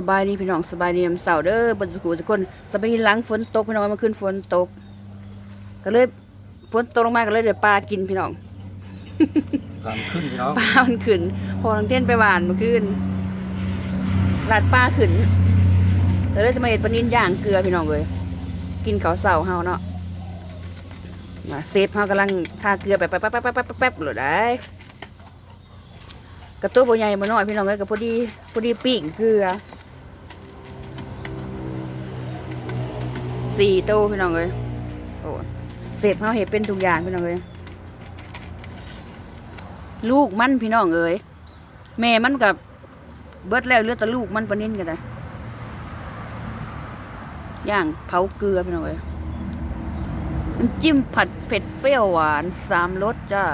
สบายดีพี่น้องสบายดีน้ำเสาเด้อบนสุขุทุกคนสบายดีหลังฝนตกพี่น้องเมื่อคืนฝนตก ก็เลยฝนตกลงมาก็เลยเดี๋ยวปลากินพี่น้องสามขึ้นพี่น้องปลามันขึ้น พอทังเต้นไปหวานเมื่อคืนลาดปลาขึ้นแล้วเลยจะมาเห็ดปลานินย่างเกลือพี่น้องเลยกินข้าวเสาเฮาเนาะมาเซฟเฮากำลังทาเกลือไปแป๊บแป๊บแป๊บแป๊บแป๊บแป๊บเลยได้กระตุ้บใหญ่มาหน่อยพี่น้องเลยก็พอดีพอดีปีกเกลือ สี่ตู้พี่น้องเลยโอ้เสร็จเขาเห็ดเป็นทุกอย่างพี่น้องเลยลูกมันพี่น้องเอ้ยแม่มันกับเบิดแล้วเลือแต่ลูกมันปะนินกันเลยย่างเผาเกลือพี่น้องเอ้ยจิ้มผัดเผ็ดเปรี้ยวหวานสามรสจ้า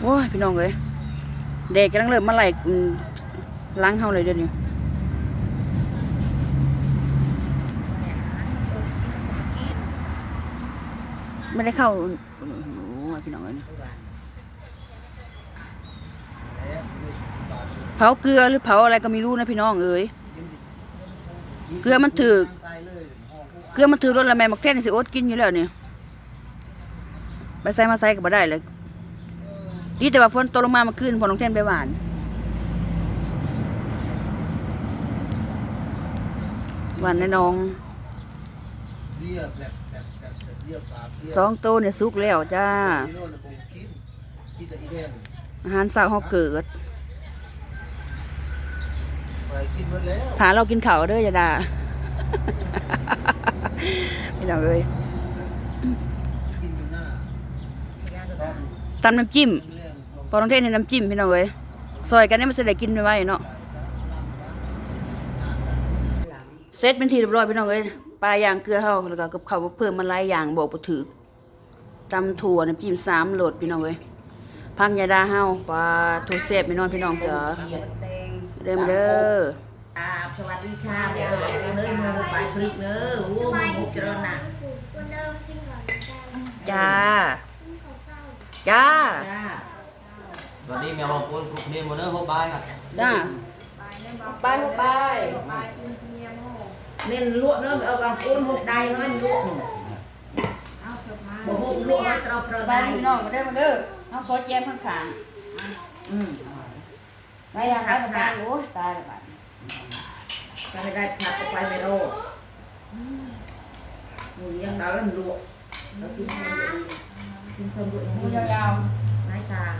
โอ้ยพี่น้องเอ้ยเด็กกำลังเริ่มมาไล่อืมล้างเฮาเลยเดี๋ยวนี้ ไม่ได้เข้าโอ้พี่น้องเอ้ยเผาเกลือหรือเผาอะไรก็ไม่รู้นะพี่น้องเอ้ยเกลือมันถือเกลือมันถือรถละแม่มักแท่นสิโอ๊ตกินอยู่แล้วเนี่ยไปใส่มาใส่ก็บ่ได้เลยดีแต่ว่าฝนตกลงมามาขึ้นพอน้องแท่นไปหวานหวานในหนองเรียบแบบ สองโตวเนี่ยสุกแล้วจ้านี่โน่นน่ะผมกินกินแต่อีแดงอาหารเช้าเขาเกิดไปกินหมดแล้วถาเรากินข้าวเด้ออย่าด่าพี่น้องเอ้ยกินอยู่หน้าชอบตำน้ำจิ้มเรื่องของพอน้องเทศในน้ำจิ้มพี่น้องเอ้ยซอยกันเนี่ยมันจะได้กินไว้เนาะเซตเป็นทีเรียบร้อยพี่น้องเอ้ย ปลาย่างเกลือเฮาแล้วก็กับข้าวเพิ่มมาหลายอย่างบอกบ่ถูกตำถั่วน้ำจิ้มสามโหลดพี่น้องเอ้ยพังยาดาเฮาปลาถั่วเสียบพี่น้องพี่น้องจ๋าเด้อมาเด้อครับสวัสดีค่ะเดี๋ยวเฮ้ยมือใบพริกเนอะโอ้มันบุกเจริญน่ะวันเดิมกินก่อนกันจ้ากินข้าวเศร้าจ้า จ้า สวัสดีแมวบางคนกลุ่มนี้หมดเนอะพวกบายน่ะจ้าไปไปเน้นลวกเนอะเอากางปูนหกใดเฮ้ย ลวกบ่หกลวกให้เราเปรสอะบาได้ยดีพี่น้องมาเด้อมาเด้อเอาซอสแจมข้างอืมๆไม่อยากให้ประกันโอ้ยตายแล้วบัดจะให้ได้ผัดไปไม่โรดหนูยังดาวแล้วลวกแล้วกินส้มด้วยกินส้มด้วยมือยาวนายตาๆ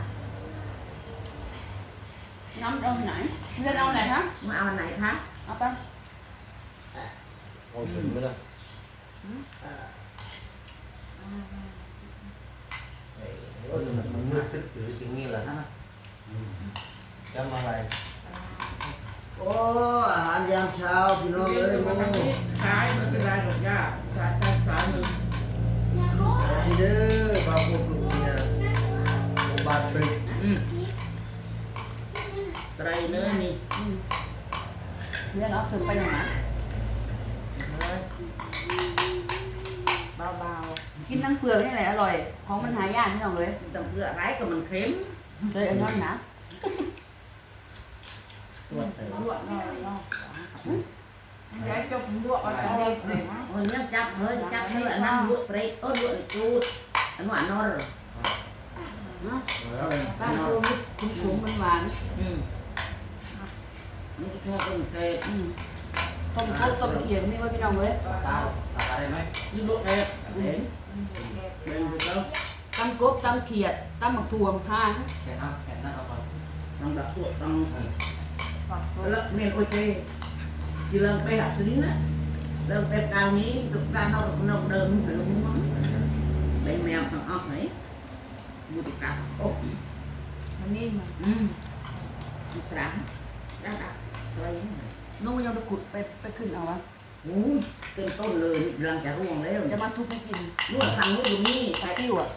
น้ำเอาไหนเลือนเอาไหนฮะมาเอาอันไหนคะเอาไป โอ้ถึงไปเลยเอ้ยเดี๋ยวมันมันมืดตึ๊ดอยู่จริงนี่แหละจำอะไร โอ้ อาหารยามเช้าพี่น้องเอ้ยโอ้ใช้ไม่เป็นไรหรอกย่าใช้ใช้สายมือดีเด้อบางคนกลุ่มเนี่ยบาดฟริกอืมไตรเนื้อนี่เลือนเอาถึงไปไหนนะ เบากินทั้งเปลือกนี่แหละอร่อย ของมันหายากพี่น้องเอ้ยๆต้องเลือกไรก็มันเค็มเลยเอาน้ำนะสวัสดีลวกหน่อยเนาะยายจบลวกเอาแต่เด็กเลยนะ Ôi nhắc chắc hơi chắc hơi là năm lụa pre ớt lụa này chút anh hoạn nó rồi บ้านตัวมันคุ้มๆมันหวาน ừ những cái theo con kê อืมต้มโคกต้มเขียงนี่ไว้พี่น้องเอ้ยตาตา อะไรไหมนี่ลวกเด็ก đến เป็นไปแล้วตำกบตำเขียดตำหมักถั่วหมักทานแขนเอาแขนนั่นเอาไป trong đặc lụa trong lớp miền ôi chê chỉ lần pe hạt xử lý nè lần pe cao ní tục ra nó được nông đơn phải đúng không đây mèo thằng ốc này mua tục cả ốc มันนี่มัน ừ sáng đã đặt đây น้องมันยังไปขุดไปไปขึ้นเอาวะ ui tên tôn lừa lần chả ruộng đấy จะมาซุปให้กินนู่นทางนู้นอยู่นี่ไปติ้วอะ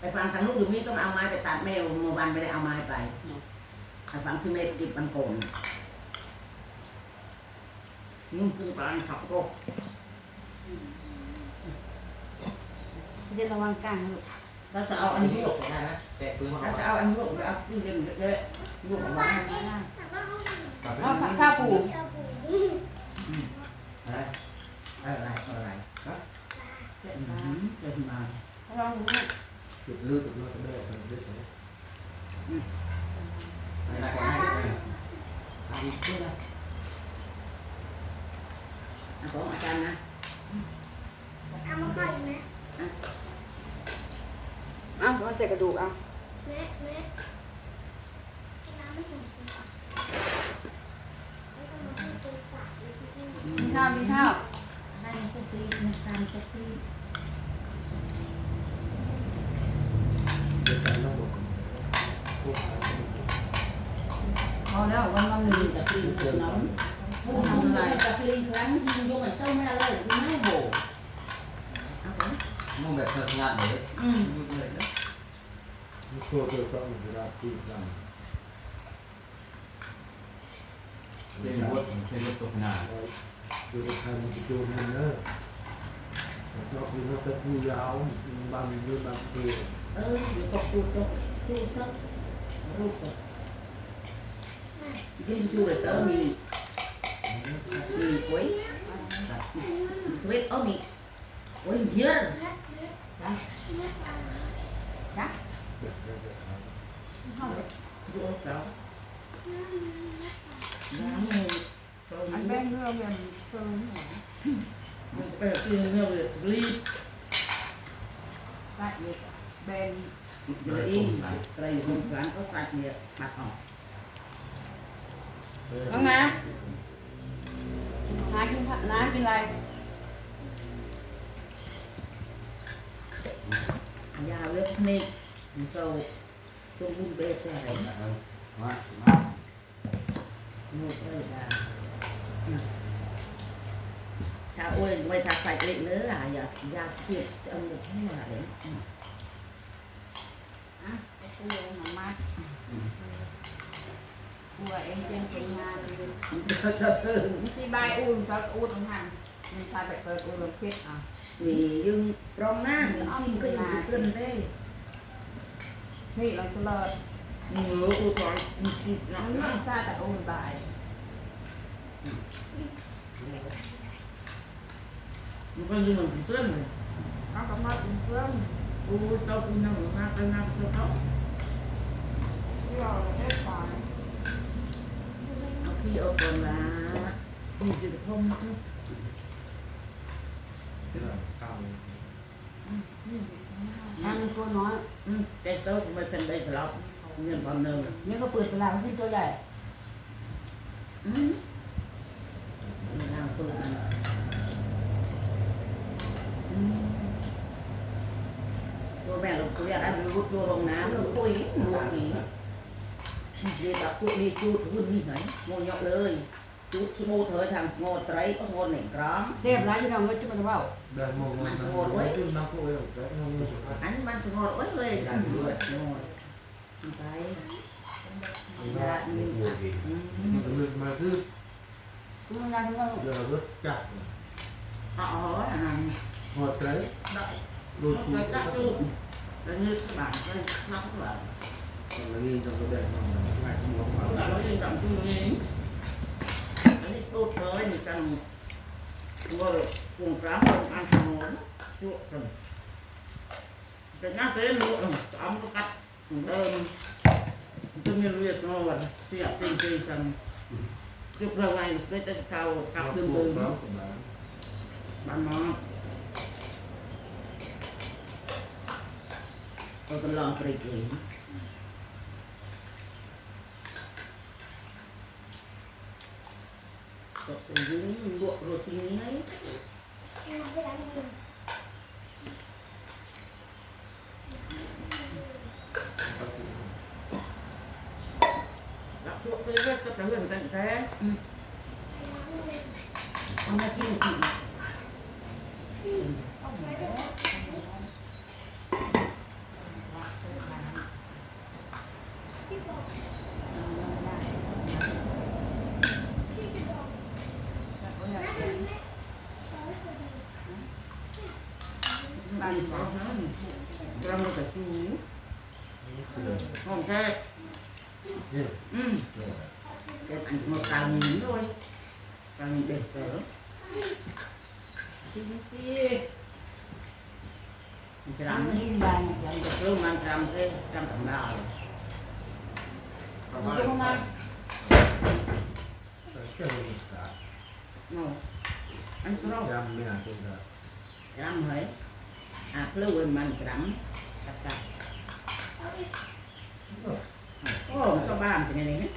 ไปฟังทางนู้นอยู่นี่ต้องเอาไม้ไปตัดแม่เมื่อวานไม่ได้เอาไม้ไปแต่ฟังที่แม่กินมันโกนนุ่มปรุงปลาขับก็เดี๋ยวระวังก้างนะลูกถ้าจะเอาอันนี้ลวกได้ไหมแตะปืนมาถ้าจะเอาอันนี้ลวกจะเอาที่เย็นเยอะๆลวกออกมาเอ๊ะแต่ว่าเขาไม่เอาผักข้าวปู เอาปูอะไรอะไรอะไรเจ็ดมาเจ็ดมาลองดูจุดลึกจุดลึกก็ได้จุดลึาวกินข้าวได้มันก็ตีมันตามก็ตีเดี๋ยวการต้องบอกพอแล้ววันวันหนึ่งตีตะตีนน้ำพูดทำอะไรตะตีครั้งยิงยกเหมือนเจ้าแม่เลยไม่โหเอาไปมึงแบบเธองานเลยอืมเลยนะตัวตัวสองเวลาตีกัน เป็นรถเป็นรถตกน้ดูใครมันจะโดนมันเนอะชอบกินแล้วก็ผู้ยาวบางเรื่องบางตัวเออเดี๋ยวก็พูดก็พูดก็รูปก็ยิงจูเลยเตอมีมีกล้วยสวีทเออมีกล้วยเยอะแม่แม่นะแม่ปลาดูแล้ว น้ำมันตรงอันนี้แบ่งเงื่อเงินเฟิร์นหัวมันเป็นคือเงือกเลยรีบได้เยอะแบ่งเลยอีกใส่ลงกลางก็ใส่เนี่ยตัดออกน้องน้ำน้ำกินข้าวน้ำกินอะไรยาวเล็กนิดมันโซ่สมบูรณ์แบบอะไร มา មួយអើដែរថាអួយមិនថាសាច់លេខលើអាយ៉ាយ៉ាទៀតអឹមទៅមកអានេះអាទៅយកមកម៉ាត់គួរអីចឹងជិះមកទៅសើស៊ីបាយអ៊ូមិនសល់អ៊ូទាំងហាំមិនថាតែកើតអ៊ូរំភេតអ่ะនេះយើងប្រងណាស្អំគឺយើងគ្រិនទេនេះឡើងស្លឺ อุ่นสักอุ่นตรงหันมีทาแต่เกิดอุ่นลงเพชรอะนี่ยึงรองหน้าซิมก็ยังเกินได้นี่เราสลัดนี่เหลืออุตส่าห์มีสิบนะน้ำน้ำซาแต่อุ่นใบมันก็ยังมันเกินเลยเขาก็มาอุ่นเพิ่มโอ้เจ้าคุณยังหน้าเป็นหน้าเจ้าเขาที่เราได้ฝายเอาพี่เอาก่อนละนี่จะทมน้ำมันตัวน้อยอืมแต่เจ้าไม่เป็นได้ตลอด เงินตอนเดิมเนี่ยก็เปิดตลาดขึ้นตัวใหญ่อืมไม่น่าเปิดนะอืมตัวแม่เราคุยอะไรมันรุดตัวลงน้ำเราคุยหลวงนี้เดี๋ยวตักตัวนี้จูดหุ่นนี่ไหนงงยกเลยจูดสมูเธอทางสงอไตรก็สงอหนึ่งกรัมเสียบร้านที่เราเงินจะมาว่าได้มองมันมันขึ้นนักเลยแต่มองมันสุดท้ายอันมันสงอโอ้ยเลย อันด้วยสงอไปยาอืมอืมมันเลือดมาคือคุณงานคุณว่าเดือดรถจัดอ๋ออ่าหัวใจ đó รถ nó จี phải cắt luôn là như các bạn đây nó เดิมตุ้มเรียกนอน เสียสิ่งที่ทำยุคเราไว้ไม่ต้องเท้าขับเดิมดิมบ้านหมอเราก็ลองไปกินก็จะยืนบวกรซินี้ให้ จะเลื่อนแต่แท้เอามากินกินบ้านเขาห้ามเราไม่ตัดจูห้องแท้อืม chú cái anh một càng nhìn thôi càng nhìn đẹp sở chi chi cái làm ยิ่งบานอย่าง cái cơ mang làm cái trăm tầm nào มันก็มา Ska vi hitta? nó anh sao đâu Jag menar inte. làm hết à lưu mình làm cắt cắt ô sao ba làm cái này đấy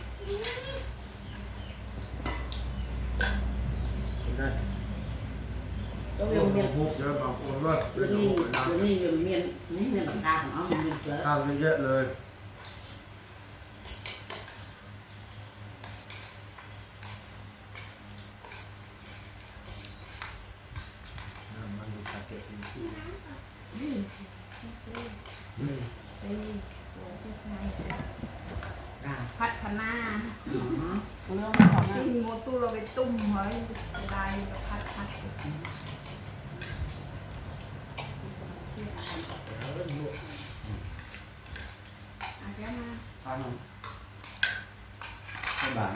tôi dùng miền Gör man på rött. ตัวนี้ตัวนี้อยู่เมียนนี่เมียนปากกาของเขาเมียนเสือ Kan vi get löj? Man vill tacka in. อ่า พัดคะน้า อ๋อ เรื่องของที่โมตู้เราไปตุ้มเฮ้ยได้พัดพัด อาแก มา Các bạn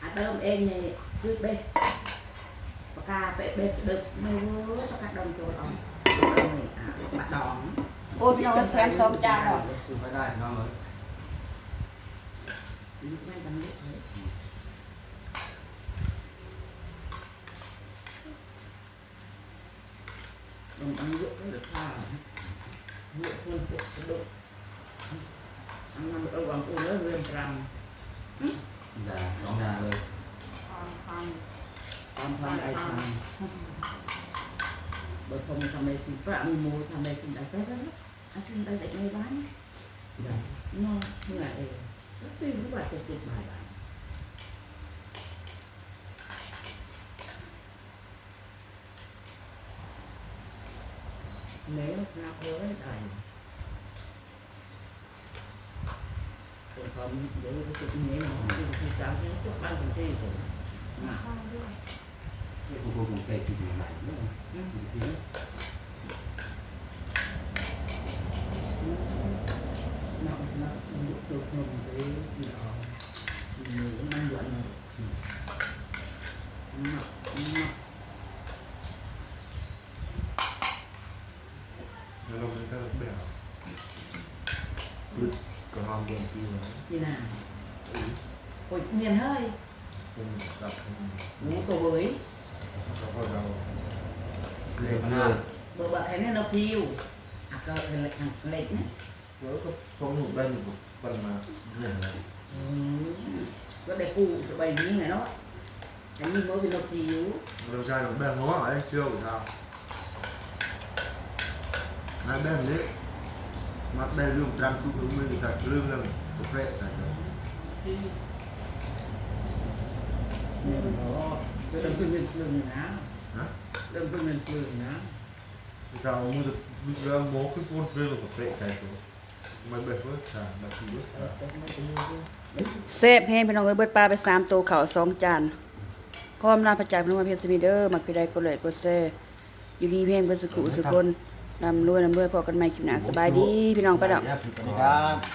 อะเติมเองนี่คือเบ็ดปากกาเบ็ดเบ็ดดึกไม่เวิร์ปากกาดมโจรเอา เอานี่อะบัดดองโอ้ยพี่น้องแถมสองจานเหรอ Cứ phải đại nó mới นี่ไม่ทำเล็กเลยดมอันเยอะก็เหลือข้าวเยอะคนเยอะกระโดดอันนั้นระวังอุ้งแล้วเรียนรำ Dạ, nó ra rồi ความความตามความได้ทำบางคนทำในสิ่งพระมีมูทำในสิ่งใดได้แล้วอาชีพใดได้ในบ้าน Dạ นอนเหนื่อยเองก็คือรู้ว่าจะติดบ่ายบ้าน nếu nó với đầy còn không để cái chuyện nhẹ mà thì thì sao chứ chút ban công ty rồi mà ข้าวด้วย Cái cô cô cũng kể thì mình lại nữa ừ. Thì thế nó nó nó chuột nồng cái gì đó nhiều năm luận rồi nó nó con ghê chứ như nào ôi miền hơi. Ngủ tổ bới. Bộ bạc thấy nó phiêu, à cơ thì lại thằng lệch đấy với cái con ngủ đây một phần mà. Ừ. Có để cụ cho bày như này đó. Cái như mới bị đọc nhiều đầu ra nó bèn ngó ở chưa của sao? Nó bèn đấy. Phiêu Men de säger att Ben har det. Kul. Ja. Nej, Ben det. Mặt đây lương trăm chút đúng mình thật lương là một rệ thật. đừng quên mình lưng ná Hả? đừng quên mình lưng ná Sao mua được lúc đó bố cứ con rơi là một rệ thật rồi. Mà bệt với thả là chỉ biết. แซ่บแห้งพี่น้องเอ้ยเบิดปลาไปสามตัวข้าวสองจานพร้อมลาพระจ่ายพระนวเพชรสมิเดอร์มักพี่ใดก็เลยก็แซ่อยู่ดีเพียงเพิ่นสุขุสุคน ลำรวยลำรวยพอกันใหม่คลิปหน้าสบายดีพี่น้องไปดอก สวัสดีครับ